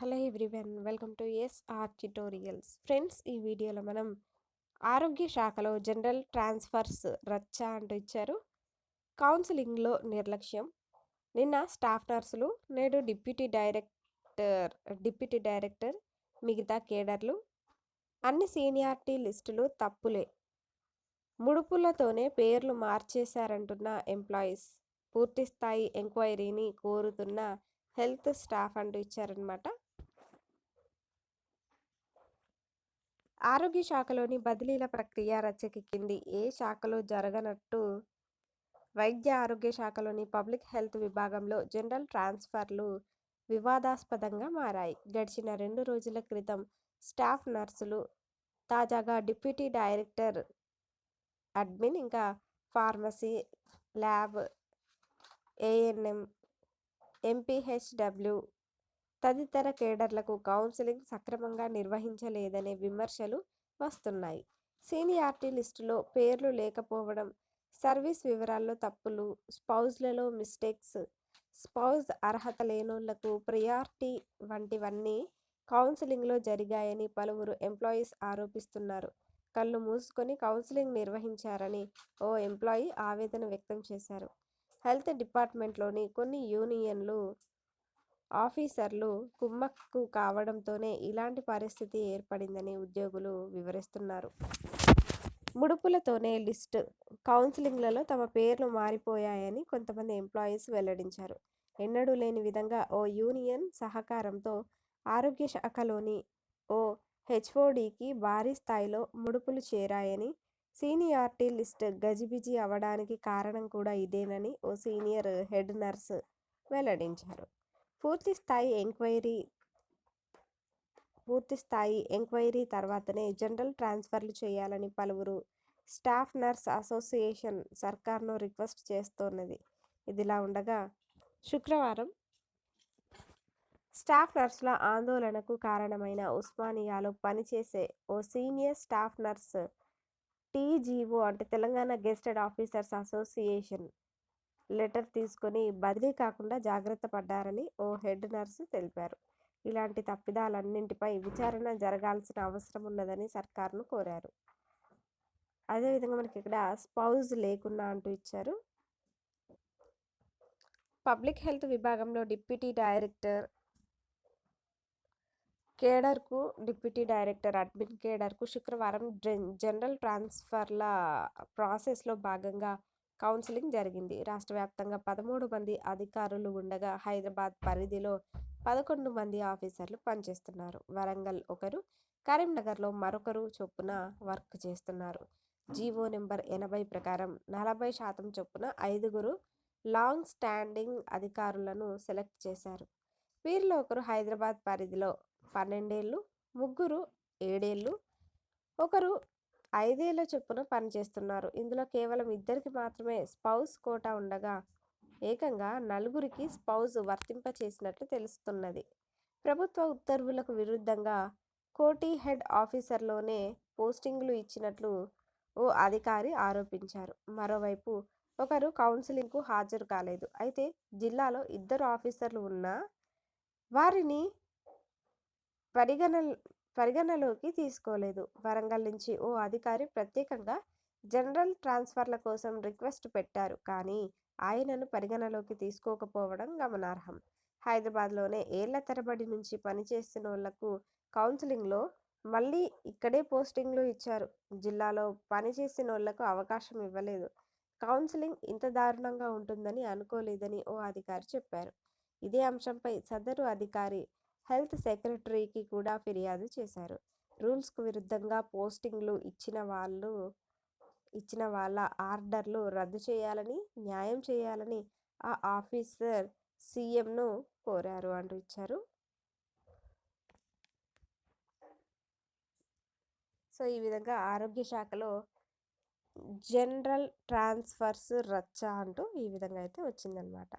Hello everyone welcome to SR tutorials. Friends ఈ వీడియోలో మనం ఆరోగ్య శాఖలో జనరల్ ట్రాన్స్ఫర్స్ రచ్చ అంటూ ఇచ్చారు. కౌన్సిలింగ్లో నిర్లక్ష్యం. నిన్న స్టాఫ్ నర్సులు నేడు డిప్యూటీ డైరెక్టర్ డిప్యూటీ డైరెక్టర్ మిగతా కేడర్లు అన్ని సీనియారిటీ లిస్టులు తప్పులే. ముడుపులతోనే పేర్లు మార్చేశారంటున్న ఎంప్లాయీస్. పూర్తిస్థాయి ఎంక్వైరీని కోరుతున్న హెల్త్ స్టాఫ్ అంటూ ఇచ్చారనమాట ఆరోగ్య శాఖలోని బదిలీల ప్రక్రియ రచ్చకెక్కింది ఏ శాఖలో జరగనట్టు? వైద్య ఆరోగ్య శాఖలోని పబ్లిక్ హెల్త్ విభాగంలో జనరల్ ట్రాన్స్ఫర్లు వివాదాస్పదంగా మారాయి. గడిచిన రెండు రోజుల క్రితం స్టాఫ్ నర్సులు తాజాగా డిప్యూటీ డైరెక్టర్ అడ్మిన్ ఇంకా ఫార్మసీ ల్యాబ్ ఏఎన్ఎం ఎంపీహెచ్డబ్ల్యూ తదితర కేడర్లకు కౌన్సిలింగ్ సక్రమంగా నిర్వహించలేదనే విమర్శలు వస్తున్నాయి. సీనియార్టీ లిస్టులో పేర్లు లేకపోవడం సర్వీస్ వివరాల్లో తప్పులు స్పౌజ్లలో మిస్టేక్స్ స్పౌజ్ అర్హత లేనోళ్ళకు ప్రియారిటీ వంటివన్నీ కౌన్సిలింగ్లో జరిగాయని పలువురు ఎంప్లాయీస్ ఆరోపిస్తున్నారు. కళ్ళు మూసుకొని కౌన్సిలింగ్ నిర్వహించారని ఓ ఎంప్లాయీ ఆవేదన వ్యక్తం చేశారు. హెల్త్ డిపార్ట్మెంట్లోని కొన్ని యూనియన్లు ఆఫీసర్లు కుమ్మక్కు కావడంతోనే ఇలాంటి పరిస్థితి ఏర్పడిందని ఉద్యోగులు వివరిస్తున్నారు. ముడుపులతోనే లిస్ట్ కౌన్సిలింగ్లలో తమ పేర్లు మారిపోయాయని కొంతమంది ఎంప్లాయీస్ వెల్లడించారు. ఎన్నడూ లేని విధంగా ఓ యూనియన్ సహకారంతో ఆరోగ్య శాఖలోని ఓ హెచ్ఓడికి భారీ స్థాయిలో ముడుపులు చేరాయని సీనియార్టీ లిస్ట్ గజిబిజి అవడానికి కారణం కూడా ఇదేనని ఓ సీనియర్ హెడ్ నర్స్ వెల్లడించారు. పూర్తి స్థాయి ఎంక్వైరీ పూర్తి స్థాయి ఎంక్వైరీ తర్వాతనే జనరల్ ట్రాన్స్ఫర్లు చేయాలని పలువురు స్టాఫ్ నర్స్ అసోసియేషన్ సర్కార్ను రిక్వెస్ట్ చేస్తోన్నది. ఇదిలా ఉండగా శుక్రవారం స్టాఫ్ నర్సుల ఆందోళనకు కారణమైన ఉస్మానియాలో పనిచేసే ఓ సీనియర్ స్టాఫ్ నర్స్ టీజీఓ అంటే Telangana gazetted officers association letter తీసుకొని బదిలీ కాకుండా జాగ్రత్త పడ్డారని ఓ హెడ్ నర్సు తెలిపారు. ఇలాంటి తప్పిదాలన్నింటిపై విచారణ జరగాల్సిన అవసరం ఉన్నదని సర్కార్ను కోరారు. అదేవిధంగా మనకి ఇక్కడ స్పౌజ్ లేకున్నా అంటూ ఇచ్చారు. పబ్లిక్ హెల్త్ విభాగంలో డిప్యూటీ డైరెక్టర్ కేడర్కు డిప్యూటీ డైరెక్టర్ అడ్మిన్ కేడర్కు శుక్రవారం జనరల్ ట్రాన్స్ఫర్ల ప్రాసెస్లో భాగంగా కౌన్సిలింగ్ జరిగింది. రాష్ట్ర వ్యాప్తంగా పదమూడు మంది అధికారులు ఉండగా హైదరాబాద్ పరిధిలో పదకొండు మంది ఆఫీసర్లు పనిచేస్తున్నారు. వరంగల్ ఒకరు కరీంనగర్లో మరొకరు చొప్పున వర్క్ చేస్తున్నారు. జీవో నెంబర్ ఎనభై ప్రకారం నలభై శాతం చొప్పున ఐదుగురు లాంగ్ స్టాండింగ్ అధికారులను సెలెక్ట్ చేశారు. వీరిలో ఒకరు హైదరాబాద్ పరిధిలో పన్నెండేళ్ళు ముగ్గురు ఏడేళ్ళు ఒకరు ఐదేళ్ళ చొప్పున పనిచేస్తున్నారు ఇందులో కేవలం ఇద్దరికి మాత్రమే స్పౌస్ కోటా ఉండగా ఏకంగా నలుగురికి స్పౌజ్ వర్తింప చేసినట్లు తెలుస్తున్నది. ప్రభుత్వ ఉత్తర్వులకు విరుద్ధంగా కోటి హెడ్ ఆఫీసర్లోనే పోస్టింగ్లు ఇచ్చినట్లు ఓ అధికారి ఆరోపించారు. మరోవైపు ఒకరు కౌన్సిలింగ్కు హాజరు కాలేదు. అయితే జిల్లాలో ఇద్దరు ఆఫీసర్లు ఉన్నా వారిని పరిగణ పరిగణలోకి తీసుకోలేదు. వరంగల్ నుంచి ఓ అధికారి ప్రత్యేకంగా జనరల్ ట్రాన్స్ఫర్ల కోసం రిక్వెస్ట్ పెట్టారు. కానీ ఆయనను పరిగణలోకి తీసుకోకపోవడం గమనార్హం. హైదరాబాద్లోనే ఏళ్ళ తరబడి నుంచి పనిచేస్తున్న వాళ్ళకు కౌన్సిలింగ్లో మళ్ళీ ఇక్కడే పోస్టింగ్లు ఇచ్చారు. జిల్లాలో పనిచేసిన వాళ్ళకు అవకాశం ఇవ్వలేదు. కౌన్సిలింగ్ ఇంత దారుణంగా ఉంటుందని అనుకోలేదని ఓ అధికారి చెప్పారు. ఇదే అంశంపై సదరు అధికారి హెల్త్ సెక్రటరీకి కూడా ఫిర్యాదు చేశారు. రూల్స్కు విరుద్ధంగా పోస్టింగ్లు ఇచ్చిన వాళ్ళు ఇచ్చిన వాళ్ళ ఆర్డర్లు రద్దు చేయాలని న్యాయం చేయాలని ఆ ఆఫీసర్ సీఎంను కోరారు అంటూ ఇచ్చారు. సో ఈ విధంగా ఆరోగ్య శాఖలో జనరల్ ట్రాన్స్ఫర్స్ రచ్చ అంటూ ఈ విధంగా అయితే వచ్చిందనమాట.